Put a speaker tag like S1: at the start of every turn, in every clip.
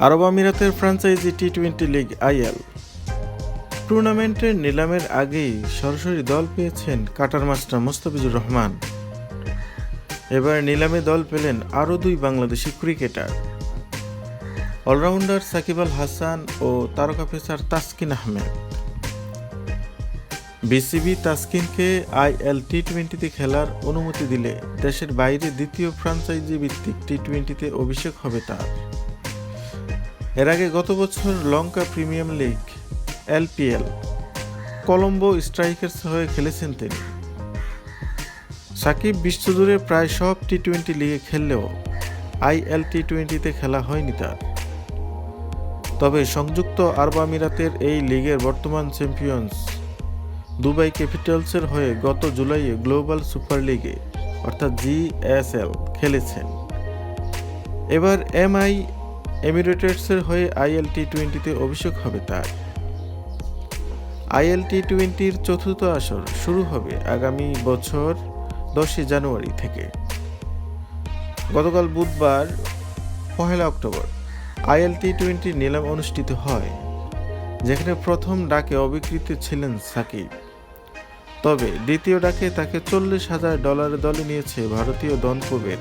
S1: আরব আমিরাতের franchise T twenty league IL. টুর্নামেন্টের নিলামের আগেই সরাসরি দল পেয়েছেন কাটার মাস্টার মোস্তাফিজুর রহমান। এবার নিলামে দল পেলেন আরও দুই বাংলাদেশি ক্রিকেটার। অলরাউন্ডার সাকিব আল হাসান ও তারকা পেসার তাসকিন আহমেদ। বিসিবি তাসকিনকে আইএল টি টোয়েন্টিতে খেলার অনুমতি দিলে দেশের বাইরে দ্বিতীয় ফ্রাঞ্চাইজি ভিত্তিক টি টোয়েন্টিতে অভিষেক হবে তার। এর আগে গত বছর Lanka premier league LPL Colombo strikers হয়ে খেলেছেন তিনি। সাকিব বিশ্বজুড়ে প্রায় সব টি টোয়েন্টি লিগে খেললেও আইএল টি টোয়েন্টিতে খেলা হয়নি তার। তবে সংযুক্ত আরব আমিরাতের এই লিগের বর্তমান চ্যাম্পিয়ন্স দুবাই ক্যাপিটালসের হয়ে গত জুলাইয়ে গ্লোবাল সুপার লিগে, অর্থাৎ জিএসএল খেলেছেন। এবার এমআই এমিরেটসের হয়ে আইএল টি টোয়েন্টিতে অভিষেক হবে তার। আইএল টি টোয়েন্টির চতুর্থ আসর শুরু হবে আগামী বছর দশই জানুয়ারি থেকে। গতকাল বুধবার পহেলা অক্টোবর আইএল টি টোয়েন্টির নিলাম অনুষ্ঠিত হয়, যেখানে প্রথম ডাকে অবিকৃত ছিলেন সাকিব। তবে দ্বিতীয় ডাকে তাকে চল্লিশ হাজার ডলারের দলে নিয়েছে ভারতীয় দনকুবের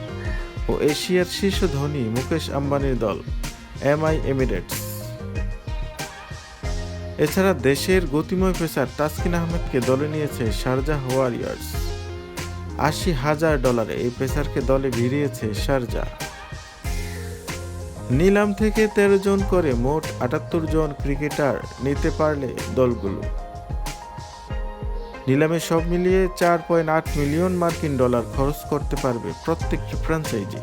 S1: ও এশিয়ার শীর্ষ ধনী মুকেশ আম্বানির দল। MI Emirates. এছাড়া দেশের গতিময় পেসার তাসকিন আহমেদকে দলে নিয়েছে শারজাহ ওয়ারিয়ার্স। আশি হাজার ডলারে এই পেসারকে দলে ভিড়িয়েছে শারজা। নিলাম থেকে তেরো জন করে মোট আটাত্তর জন ক্রিকেটার নিতে পারলে দলগুলো। নিলামে সব মিলিয়ে চার পয়েন্ট আট মিলিয়ন মার্কিন ডলার খরচ করতে পারবে প্রত্যেকটি ফ্র্যাঞ্চাইজি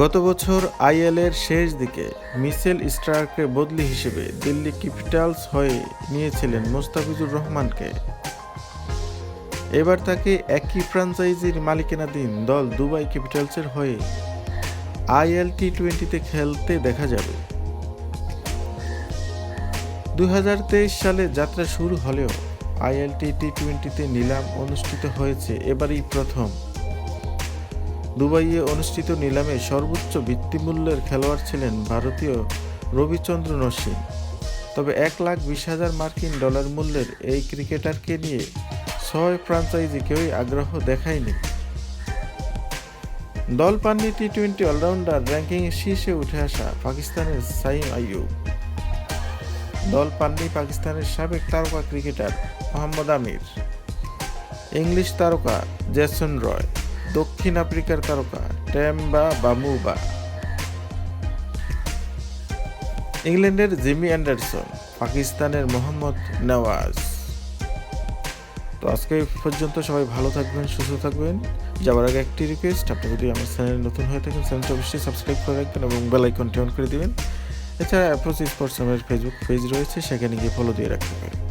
S1: গত বছর আইএল এর শেষ দিকে মিসেল স্টার্কের বদলি হিসেবে দিল্লি ক্যাপিটালস হয়ে নিয়েছিলেন মোস্তাফিজুর রহমানকে। এবার তাকে একই ফ্র্যাঞ্চাইজির মালিকানাধীন দল দুবাই ক্যাপিটালসের হয়ে আইএল টি টোয়েন্টিতে খেলতে দেখা যাবে। দু হাজার তেইশ সালে যাত্রা শুরু হলেও আইএলটি টি টোয়েন্টিতে নিলাম অনুষ্ঠিত হয়েছে এবারই প্রথম। দুবাইয়ে অনুষ্ঠিত নিলামে সর্বোচ্চ ভিত্তিমূল্যের খেলোয়াড় ছিলেন ভারতীয় রবিচন্দ্রন অশ্বিন তবে এক লাখ বিশ হাজার মার্কিন ডলার মূল্যের এই ক্রিকেটারকে নিয়ে ছয় ফ্রাঞ্চাইজি কেউই আগ্রহ দেখায়নি। দল পাননি টি টোয়েন্টি অলরাউন্ডার র্যাঙ্কিংয়ে শীর্ষে উঠে আসা পাকিস্তানের সাইম আইয়ুব। দল পাননি পাকিস্তানের সাবেক তারকা ক্রিকেটার মোহাম্মদ আমির। ইংলিশ তারকা জেসন রয়। দক্ষিণ আফ্রিকার তারকা টেম্বা বামুবা। ইংল্যান্ডের জিমি অ্যান্ডারসন, পাকিস্তানের মোহাম্মদ নওয়াজ। তো আজকে পর্যন্ত সবাই ভালো থাকবেন, সুস্থ থাকবেন। যাওয়ার আগে একটি রিকোয়েস্ট আপনি যদি আমার চ্যানেল নতুন হয়ে থাকেন, চ্যানেলটি অবশ্যই সাবস্ক্রাইব করে রাখবেন এবং বেল আইকনটি অন করে দিবেন। এছাড়া অ্যাপ্রোচ স্পোর্টস আমার ফেসবুক পেজ রয়েছে, সেখানে গিয়ে ফলো দিয়ে রাখতে পারেন।